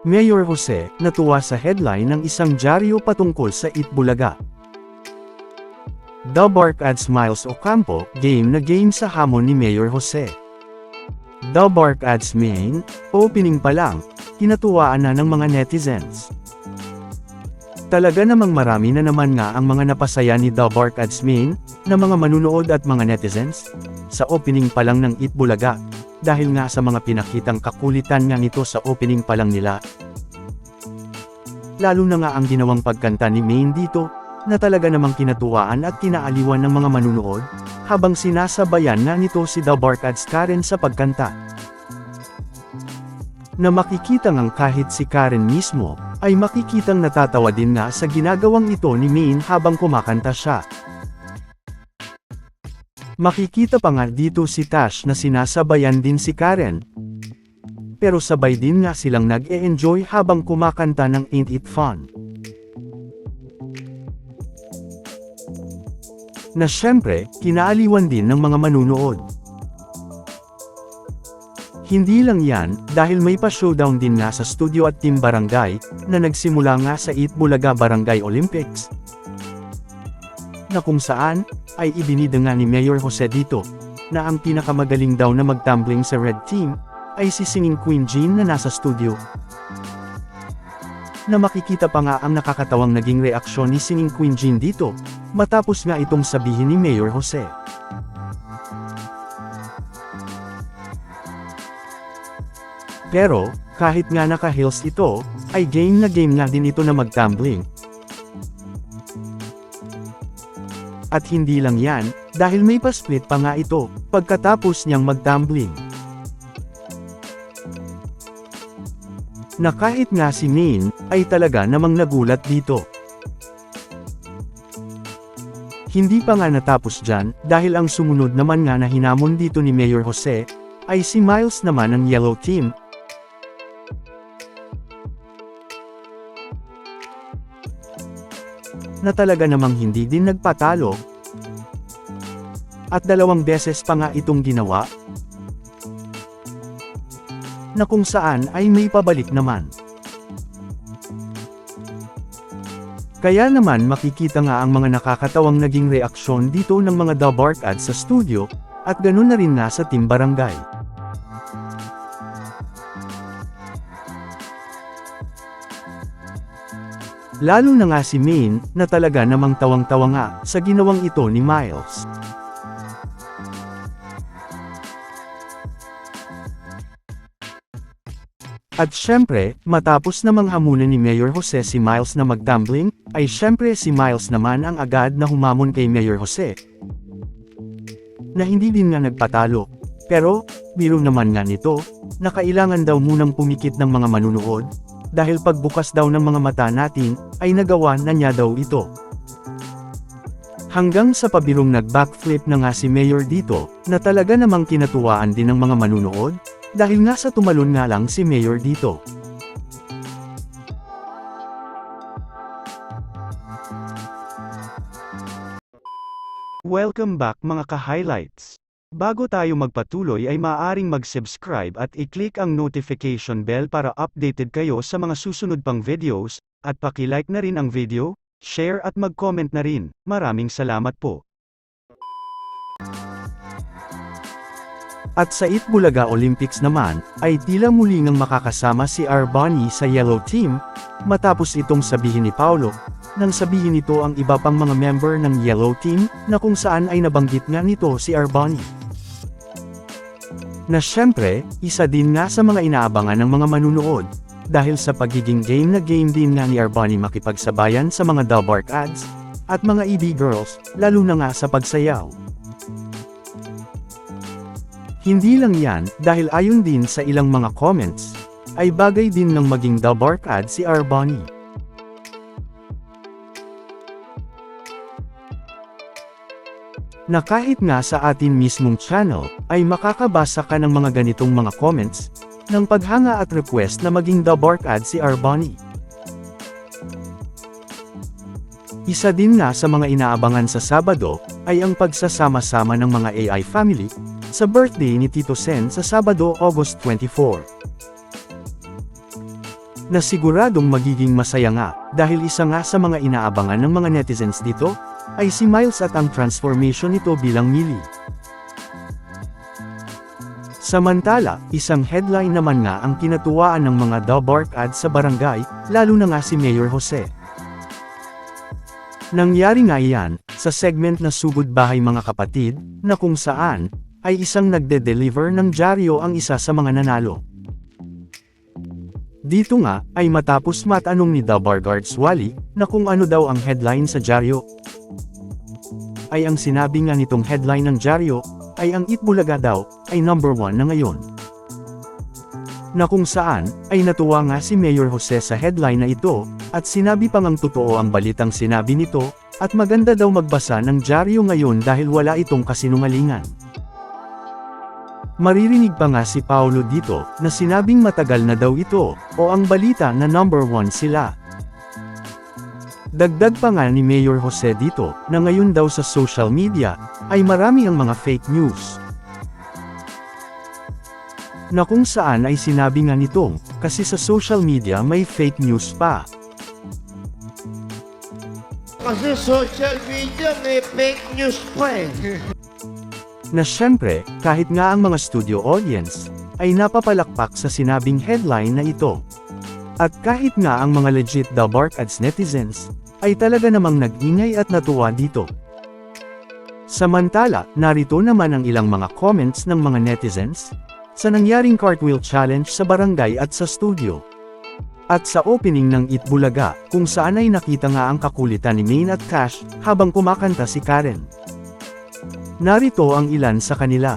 Mayor Jose, natuwa sa headline ng isang dyaryo patungkol sa Itbulaga. The Bark adds Miles Ocampo, game na game sa hamon ni Mayor Jose. The Bark adds main, opening pa lang, kinatuwaan na ng mga netizens. Talaga namang marami na naman nga ang mga napasaya ni The Bark adds main, na mga manunood at mga netizens, sa opening pa lang ng Itbulaga, dahil nga sa mga pinakitang kakulitan nga nito sa opening pa lang nila. Lalo na nga ang ginawang pagkanta ni Main dito, na talaga namang kinatuwaan at kinaaliwan ng mga manunood, habang sinasabayan nga nito si The Bark Ads Karen sa pagkanta. Na makikita ngang kahit si Karen mismo, ay makikitang natatawa din nga sa ginagawang ito ni Main habang kumakanta siya. Makikita pa nga dito si Tash na sinasabayan din si Karen. Pero sabay din nga silang nag-e-enjoy habang kumakanta ng Ain't It Fun. Na syempre, kinaaliwan din ng mga manunood. Hindi lang yan, dahil may pa-showdown din nga sa studio at Team Barangay, na nagsimula nga sa Eat Bulaga Barangay Olympics. Na kung saan, ay ibinida nga ni Mayor Jose dito, na ang pinakamagaling daw na magtumbling sa Red Team, ay si singing Queen Jean na nasa studio. Na makikita pa nga ang nakakatawang naging reaksyon ni singing Queen Jean dito, matapos nga itong sabihin ni Mayor Jose. Pero, kahit nga naka-heels ito, ay game na game nga din ito na magtumbling. At hindi lang yan, dahil may pa-split pa nga ito, pagkatapos niyang magtumbling. Na kahit nga si Min, ay talaga namang nagulat dito. Hindi pa nga natapos dyan, dahil ang sumunod naman nga na hinamon dito ni Mayor Jose, ay si Miles naman ng Yellow Team, na talaga namang hindi din nagpatalo. At dalawang beses pa nga itong ginawa, na kung saan ay may pabalik naman. Kaya naman makikita nga ang mga nakakatawang naging reaksyon dito ng mga The Bark ads sa studio, at ganun na rin nga sa Team Barangay. Lalo na nga si Main, na talaga namang tawang-tawa nga, sa ginawang ito ni Miles. At syempre, matapos namang hamunan ni Mayor Jose si Miles na magtumbling, ay syempre si Miles naman ang agad na humamon kay Mayor Jose. Na hindi din nga nagpatalo. Pero, biro naman nga nito, na kailangan daw munang pumikit ng mga manunood, dahil pagbukas daw ng mga mata natin, ay nagawa na niya daw ito. Hanggang sa pabirong nag-backflip na nga si Mayor dito, na talaga namang kinatuwaan din ng mga manunood, dahil nga sa tumalon nga lang si Mayor dito. Welcome back mga ka-highlights. Bago tayo magpatuloy ay maaaring mag-subscribe at i-click ang notification bell para updated kayo sa mga susunod pang videos, at paki-like na rin ang video, share at mag-comment na rin. Maraming salamat po. At sa Itbulaga Olympics naman, ay tila muli ngang makakasama si Arbani sa Yellow Team, matapos itong sabihin ni Paulo, nang sabihin nito ang iba pang mga member ng Yellow Team, na kung saan ay nabanggit nga nito si Arbani. Na syempre, isa din nga sa mga inaabangan ng mga manunood, dahil sa pagiging game na game din nga ni Arbani makipagsabayan sa mga The Bark ads, at mga EB girls, lalo na nga sa pagsayaw. Hindi lang yan, dahil ayon din sa ilang mga comments, ay bagay din ng maging The ad si Arbani. Na kahit nga sa atin mismong channel, ay makakabasa ka ng mga ganitong mga comments, ng paghanga at request na maging The Bark ad si Arbani. Isa din nga sa mga inaabangan sa Sabado, ay ang pagsasama-sama ng mga AI family, sa birthday ni Tito Sen sa Sabado, August 24. Na siguradong magiging masaya nga, dahil isa nga sa mga inaabangan ng mga netizens dito, ay si Miles at ang transformation nito bilang Millie. Samantala, isang headline naman nga ang kinatuwaan ng mga Dabark ads sa barangay, lalo na nga si Mayor Jose. Nangyari nga iyan, sa segment na Sugod Bahay Mga Kapatid, na kung saan, ay isang nagde-deliver ng dyaryo ang isa sa mga nanalo. Dito nga, ay matapos matanong ni Dabar Guards Wally, na kung ano daw ang headline sa dyaryo. Ay ang sinabi nga nitong headline ng dyaryo, ay ang Itbulaga daw, ay number 1 na ngayon. Na kung saan, ay natuwa nga si Mayor Jose sa headline na ito, at sinabi pang ang totoo ang balitang sinabi nito, at maganda daw magbasa ng dyaryo ngayon dahil wala itong kasinungalingan. Maririnig pa nga si Paulo dito, na sinabing matagal na daw ito, o ang balita na number 1 sila. Dagdag pa nga ni Mayor Jose dito, na ngayon daw sa social media, ay marami ang mga fake news. Na kung saan ay sinabi nga nitong, kasi sa social media may fake news pa. Kasi social media may fake news pa eh. Na syempre, kahit nga ang mga studio audience, ay napapalakpak sa sinabing headline na ito. At kahit nga ang mga legit The Bark Ads netizens, ay talaga namang nag-ingay at natuwa dito. Samantala, narito naman ang ilang mga comments ng mga netizens, sa nangyaring cartwheel challenge sa barangay at sa studio. At sa opening ng Itbulaga, kung saan ay nakita nga ang kakulitan ni Maine at Cash, habang kumakanta si Karen. Narito ang ilan sa kanila.